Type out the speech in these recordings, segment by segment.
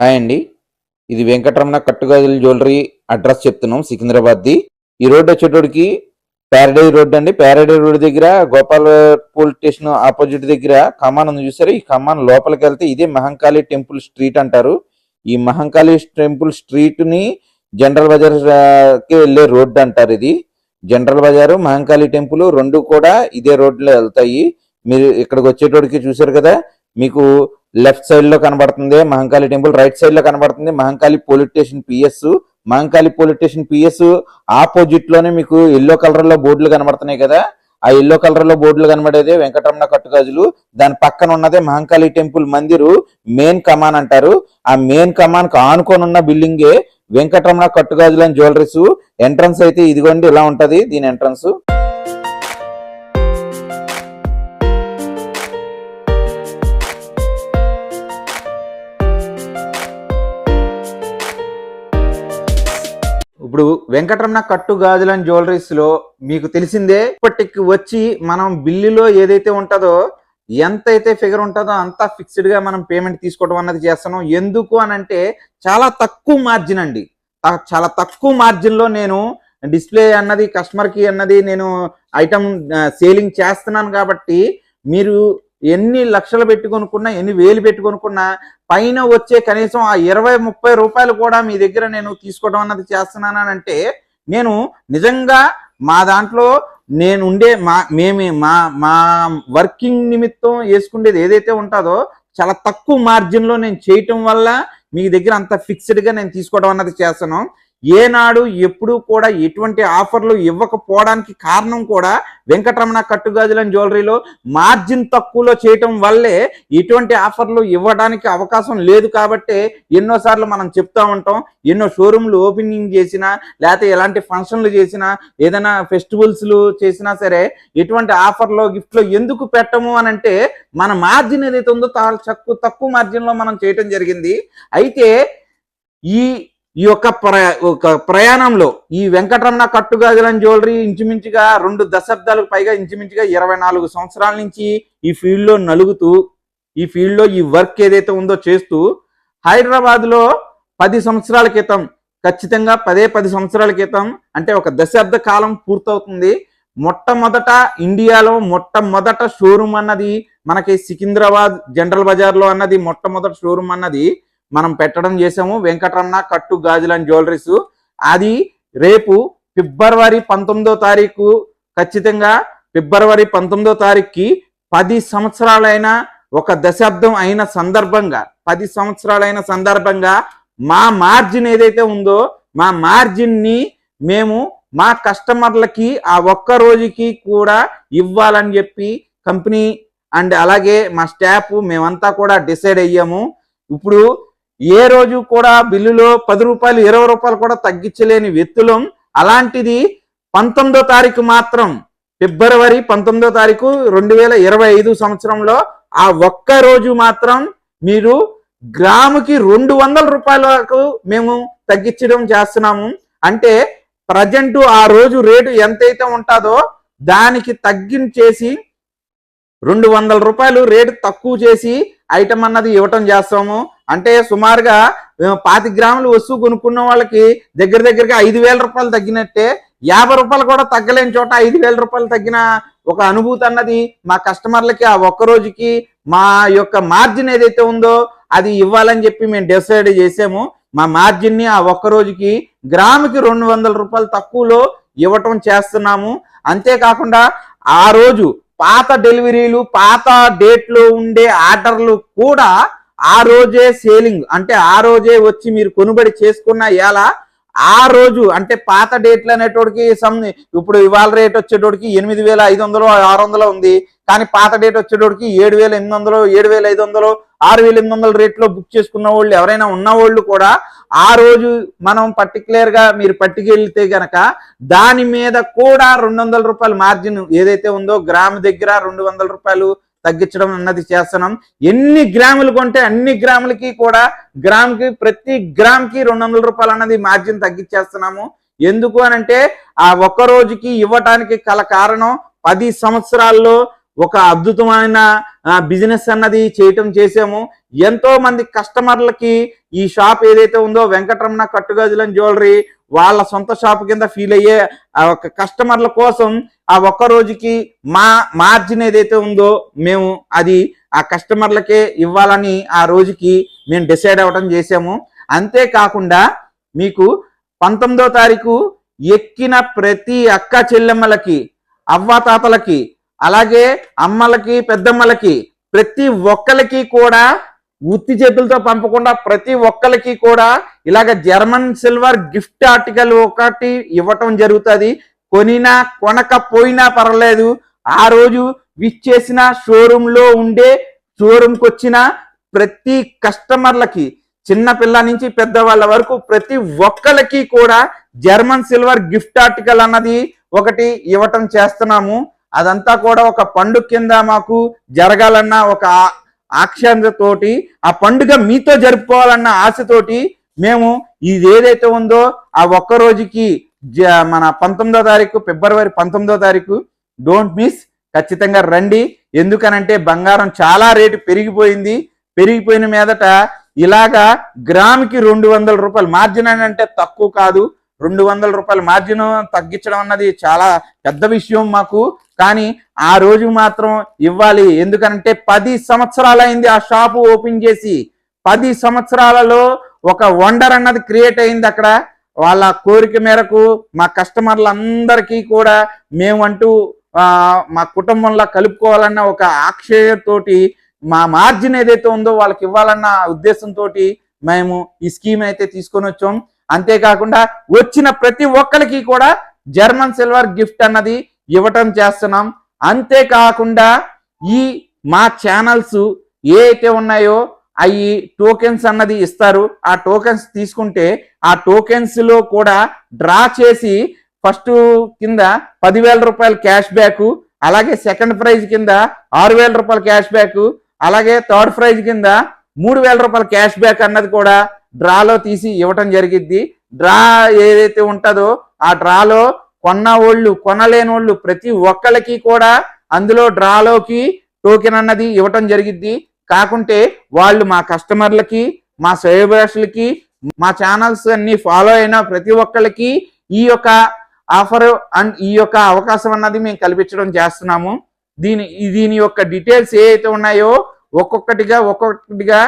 Hi అండి. ఇది Venkataramana కట్టుగాజుల jewellery address చెప్తున్నాం సికింద్రాబాద్ది. ఈ రోడ్ వచ్చేటోడికి ప్యారడైజ్ రోడ్ అండి. ప్యారడైజ్ రోడ్ దగ్గర గోపాల్ పోలీస్ స్టేషన్ ఆపోజిట్ దగ్గర కమాన్ ఉంది చూసారు? ఈ కమాన్ లోపలికి వెళ్తే ఇదే మహంకాళి టెంపుల్ స్ట్రీట్ అంటారు. ఈ మహంకాళి టెంపుల్ స్ట్రీట్ని జనరల్ బజార్కి వెళ్ళే రోడ్ అంటారు ఇది. జనరల్ బజారు మహంకాళి టెంపుల్ రెండు కూడా ఇదే రోడ్లో వెళ్తాయి. మీరు ఇక్కడికి వచ్చేటోడికి చూసారు కదా? మీకు లెఫ్ట్ సైడ్లో కనబడుతుంది మహంకాళి టెంపుల్ రైట్ సైడ్లో కనబడుతుంది Mahankali police station PS Mahankali police station PS ఆపోజిట్లోనే మీకు ఎల్లో కలర్లో బోర్డులు కనబడుతున్నాయి కదా. ఆ ఎల్లో కలర్లో బోర్డులు కనబడేది వెంకటరమణ కట్టుగాజులు. దాని పక్కన ఉన్నదే మహంకాళి టెంపుల్ మందిరు మెయిన్ కమాన్ అంటారు. ఆ మెయిన్ కమాన్కు ఆనుకొని ఉన్న బిల్డింగే వెంకటరమణ కట్టుగాజులు అని జ్యువెలరీస్ ఎంట్రన్స్ అయితే ఇదిగోండి ఇలా ఉంటది. దీని ఎంట్రన్స్ ఇప్పుడు వెంకటరమణ కట్టు గాజులని జ్యువెలరీస్లో మీకు తెలిసిందే ఇప్పటికి వచ్చి మనం బిల్లులో ఏదైతే ఉంటుందో ఎంత అయితే ఫిగర్ ఉంటుందో అంతా ఫిక్స్డ్గా మనం పేమెంట్ తీసుకోవడం అన్నది చేస్తున్నాం. ఎందుకు అని అంటే చాలా తక్కువ మార్జిన్ అండి. చాలా తక్కువ మార్జిన్లో నేను డిస్ప్లే అన్నది కస్టమర్కి అన్నది నేను ఐటమ్ సేలింగ్ చేస్తున్నాను కాబట్టి మీరు ఎన్ని లక్షలు పెట్టుకొనుకున్నా ఎన్ని వేలు పెట్టుకొనుకున్నా పైన వచ్చే కనీసం ఆ ఇరవై ముప్పై రూపాయలు కూడా మీ దగ్గర నేను తీసుకోవడం అన్నది చేస్తున్నాను అంటే నేను నిజంగా మా దాంట్లో నేను ఉండే మా మేము మా మా వర్కింగ్ నిమిత్తం వేసుకునేది ఏదైతే ఉంటుందో చాలా తక్కువ మార్జిన్లో నేను చేయటం వల్ల మీ దగ్గర అంత ఫిక్స్డ్గా నేను తీసుకోవడం అన్నది చేస్తాను ఏనాడు ఎప్పుడు కూడా ఎటువంటి ఆఫర్లు ఇవ్వకపోవడానికి కారణం కూడా వెంకటరమణ కట్టుగాజులని జ్యువెలరీలో మార్జిన్ తక్కువలో చేయటం వల్లే ఎటువంటి ఆఫర్లు ఇవ్వడానికి అవకాశం లేదు కాబట్టి ఎన్నోసార్లు మనం చెప్తా ఉంటాం ఎన్నో షోరూమ్లు ఓపెనింగ్ చేసినా లేకపోతే ఎలాంటి ఫంక్షన్లు చేసినా ఏదైనా ఫెస్టివల్స్లు చేసినా సరే ఎటువంటి ఆఫర్లో గిఫ్ట్లో ఎందుకు పెట్టము అని అంటే మన మార్జిన్ ఏదైతే ఉందో తక్కువ తక్కువ మార్జిన్లో మనం చేయటం జరిగింది. అయితే ఈ ఈ యొక్క ప్ర ఒక ప్రయాణంలో ఈ వెంకటరమణ కట్టుగాజలం జ్యువెలరీ ఇంచుమించుగా రెండు దశాబ్దాలకు పైగా ఇంచుమించుగా ఇరవై నాలుగు సంవత్సరాల నుంచి ఈ ఫీల్డ్లో నలుగుతూ ఈ ఫీల్డ్లో ఈ వర్క్ ఏదైతే ఉందో చేస్తూ హైదరాబాద్లో పది సంవత్సరాల క్రితం ఖచ్చితంగా పదే పది సంవత్సరాల క్రితం అంటే ఒక దశాబ్ద కాలం పూర్తవుతుంది. మొట్టమొదట ఇండియాలో మొట్టమొదట షోరూమ్ అన్నది మనకి సికింద్రాబాద్ జనరల్ బజార్లో అన్నది మొట్టమొదటి షోరూమ్ అన్నది మనం పెట్టడం చేసాము. వెంకటరమణ కట్టు గాజులని జ్యువెలరీస్. అది రేపు ఫిబ్రవరి పంతొమ్మిదో తారీఖు ఖచ్చితంగా ఫిబ్రవరి పంతొమ్మిదో తారీఖుకి పది సంవత్సరాలైన ఒక దశాబ్దం అయిన సందర్భంగా పది సంవత్సరాలైన సందర్భంగా మా మార్జిన్ ఏదైతే ఉందో మా మార్జిన్ని మేము మా కస్టమర్లకి ఆ ఒక్క రోజుకి కూడా ఇవ్వాలని చెప్పి కంపెనీ అండ్ అలాగే మా స్టాఫ్ మేమంతా కూడా డిసైడ్ అయ్యాము. ఇప్పుడు ఏ రోజు కూడా బిల్లులో పది రూపాయలు ఇరవై రూపాయలు కూడా తగ్గించలేని వ్యక్తులం అలాంటిది పంతొమ్మిదో తారీఖు మాత్రం ఫిబ్రవరి పంతొమ్మిదో తారీఖు రెండు వేల ఇరవై ఐదు సంవత్సరంలో ఆ ఒక్క రోజు మాత్రం మీరు గ్రాముకి రెండు వందల రూపాయల వరకు మేము తగ్గించడం చేస్తున్నాము. అంటే ప్రజెంట్ ఆ రోజు రేటు ఎంతైతే ఉంటుందో దానికి తగ్గించేసి రెండు వందల రూపాయలు రేటు తక్కువ చేసి ఐటమ్ అన్నది ఇవ్వటం చేస్తాము. అంటే సుమారుగా పాతి గ్రాములు వస్తువు కొనుక్కున్న వాళ్ళకి దగ్గర దగ్గరగా ఐదు వేల రూపాయలు తగ్గినట్టే యాభై రూపాయలు కూడా తగ్గలేని చోట ఐదు వేల రూపాయలు తగ్గిన ఒక అనుభూతి అన్నది మా కస్టమర్లకి ఆ ఒక్క రోజుకి మా యొక్క మార్జిన్ ఏదైతే ఉందో అది ఇవ్వాలని చెప్పి మేము డిసైడ్ చేసాము. మా మార్జిన్ని ఆ ఒక్క రోజుకి గ్రాముకి రెండు వందల రూపాయలు తక్కువలో ఇవ్వటం చేస్తున్నాము. అంతేకాకుండా ఆ రోజు పాత డెలివరీలు పాత డేట్లో ఉండే ఆర్డర్లు కూడా ఆ రోజే సేలింగ్ అంటే ఆ రోజే వచ్చి మీరు కొనుబడి చేసుకున్న ఎలా ఆ రోజు అంటే పాత డేట్లు అనేటోడికి సమ్ ఇప్పుడు ఇవాళ రేట్ వచ్చేటోడికి ఎనిమిది వేల ఐదు వందలు ఆరు వందలు ఉంది. కానీ పాత డేట్ వచ్చేటోడికి ఏడు వేల ఎనిమిది వందలు ఏడు వేల ఐదు వందలు ఆరు వేల ఎనిమిది వందల రేట్లో బుక్ చేసుకున్న వాళ్ళు ఎవరైనా ఉన్న వాళ్ళు కూడా ఆ రోజు మనం పర్టికులర్గా మీరు పట్టుకెళ్తే గనక దాని మీద కూడా రెండు వందల రూపాయలు మార్జిన్ ఏదైతే ఉందో గ్రామ్ దగ్గర రెండు వందల రూపాయలు తగ్గించడం అన్నది చేస్తున్నాం. ఎన్ని గ్రాములు కొంటే అన్ని గ్రాములకి కూడా గ్రామ్కి ప్రతి గ్రామ్కి రెండు వందల రూపాయలు అన్నది మార్జిన్ తగ్గించేస్తున్నాము. ఎందుకు అని అంటే ఆ ఒక్క రోజుకి ఇవ్వటానికి కల కారణం పది సంవత్సరాల్లో ఒక అద్భుతమైన బిజినెస్ అన్నది చేయటం చేసాము. ఎంతో మంది కస్టమర్లకి ఈ షాప్ ఏదైతే ఉందో వెంకటరమణ కట్టుగాజులని జ్యువెలరీ వాళ్ళ సొంత షాప్ కింద ఫీల్ అయ్యే ఆ ఒక కస్టమర్ల కోసం ఆ ఒక్క రోజుకి మా మార్జిన్ ఏదైతే ఉందో మేము అది ఆ కస్టమర్లకే ఇవ్వాలని ఆ రోజుకి మేము డిసైడ్ అవ్వటం చేసాము. అంతేకాకుండా మీకు పంతొమ్మిదో తారీఖు ఎక్కిన ప్రతి అక్క చెల్లెమ్మలకి అవ్వాతాతలకి అలాగే అమ్మలకి పెద్దమ్మలకి ప్రతి ఒక్కరికి కూడా ఉత్తి చేతులతో పంపకుండా ప్రతి ఒక్కరికి కూడా ఇలాగ జర్మన్ సిల్వర్ గిఫ్ట్ ఆర్టికల్ ఒకటి ఇవ్వటం జరుగుతుంది. కొనినా కొనకపోయినా పర్వాలేదు. ఆ రోజు విచ్చేసిన షోరూమ్లో ఉండే షోరూమ్కి వచ్చిన ప్రతి కస్టమర్లకి చిన్న పిల్ల నుంచి పెద్దవాళ్ళ వరకు ప్రతి ఒక్కరికి కూడా జర్మన్ సిల్వర్ గిఫ్ట్ ఆర్టికల్ అన్నది ఒకటి ఇవ్వటం చేస్తున్నాము. అదంతా కూడా ఒక పండుగ కింద మాకు జరగాలన్న ఒక ఆక్షతోటి ఆ పండుగ మీతో జరుపుకోవాలన్న ఆశతోటి మేము ఇది ఏదైతే ఉందో ఆ ఒక్క రోజుకి జ- మన పంతొమ్మిదో తారీఖు ఫిబ్రవరి పంతొమ్మిదో తారీఖు డోంట్ మిస్ ఖచ్చితంగా రండి. ఎందుకనంటే బంగారం చాలా రేటు పెరిగిపోయింది. పెరిగిపోయిన మీదట ఇలాగా గ్రాముకి రెండు వందల రూపాయలు మార్జిన్ అని అంటే తక్కువ కాదు. రెండు వందల రూపాయల మార్జిన్ తగ్గించడం అన్నది చాలా పెద్ద విషయం మాకు. కానీ ఆ రోజు మాత్రం ఇవ్వాలి. ఎందుకంటే పది సంవత్సరాలైంది ఆ షాపు ఓపెన్ చేసి. పది సంవత్సరాలలో ఒక వండర్ అన్నది క్రియేట్ అయింది అక్కడ. వాళ్ళ కోరిక మేరకు మా కస్టమర్లందరికీ కూడా మేమంటూ మా కుటుంబంలో కలుపుకోవాలన్న ఒక ఆక్షయతోటి మా మార్జిన్ ఏదైతే ఉందో వాళ్ళకి ఇవ్వాలన్న ఉద్దేశంతో మేము ఈ స్కీమ్ అయితే తీసుకొని వచ్చాం. అంతేకాకుండా వచ్చిన ప్రతి ఒక్కరికి కూడా జర్మన్ సిల్వర్ గిఫ్ట్ అన్నది ఇవ్వటం చేస్తున్నాం. అంతేకాకుండా ఈ మా ఛానల్స్ ఏ అయితే ఉన్నాయో అవి టోకెన్స్ అన్నది ఇస్తారు. ఆ టోకెన్స్ తీసుకుంటే ఆ టోకెన్స్లో కూడా డ్రా చేసి ఫస్ట్ కింద పదివేల రూపాయల క్యాష్ బ్యాక్ అలాగే సెకండ్ ప్రైజ్ కింద ఆరు వేల రూపాయల క్యాష్ బ్యాక్ అలాగే థర్డ్ ప్రైజ్ కింద మూడు వేల రూపాయల క్యాష్ బ్యాక్ అన్నది కూడా డ్రాలో తీసి ఇవ్వటం జరిగిద్ది. డ్రా ఏదైతే ఉంటుందో ఆ డ్రాలో కొన్న వాళ్ళు కొనలేని వాళ్ళు ప్రతి ఒక్కరికి కూడా అందులో డ్రాలోకి టోకెన్ అన్నది ఇవ్వటం జరిగిద్ది. కాకుంటే వాళ్ళు మా కస్టమర్లకి మా సబ్స్క్రైబర్స్లకి మా ఛానల్స్ అన్ని ఫాలో అయిన ప్రతి ఒక్కరికి ఈ యొక్క ఆఫర్ అండ్ ఈ యొక్క అవకాశం అన్నది మేము కల్పించడం చేస్తున్నాము. దీని దీని యొక్క డీటెయిల్స్ ఏ అయితే ఉన్నాయో ఒక్కొక్కటిగా ఒక్కొక్కటిగా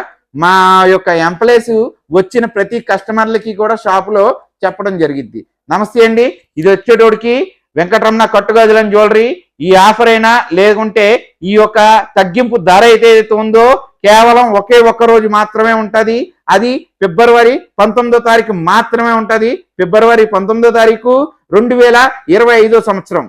మా యొక్క ఎంప్లాయీస్ వచ్చిన ప్రతి కస్టమర్లకి కూడా షాపులో చెప్పడం జరిగింది నమస్తే అండి. ఇది వచ్చేటోడికి వెంకటరమణ కట్టుగాజులని జ్యువెలరీ. ఈ ఆఫర్ అయినా లేకుంటే ఈ యొక్క తగ్గింపు ధర అయితే ఉందో కేవలం ఒకే ఒక్క రోజు మాత్రమే ఉంటుంది. అది ఫిబ్రవరి పంతొమ్మిదో తారీఖు మాత్రమే ఉంటుంది. ఫిబ్రవరి పంతొమ్మిదో తారీఖు రెండు వేల ఇరవై సంవత్సరం.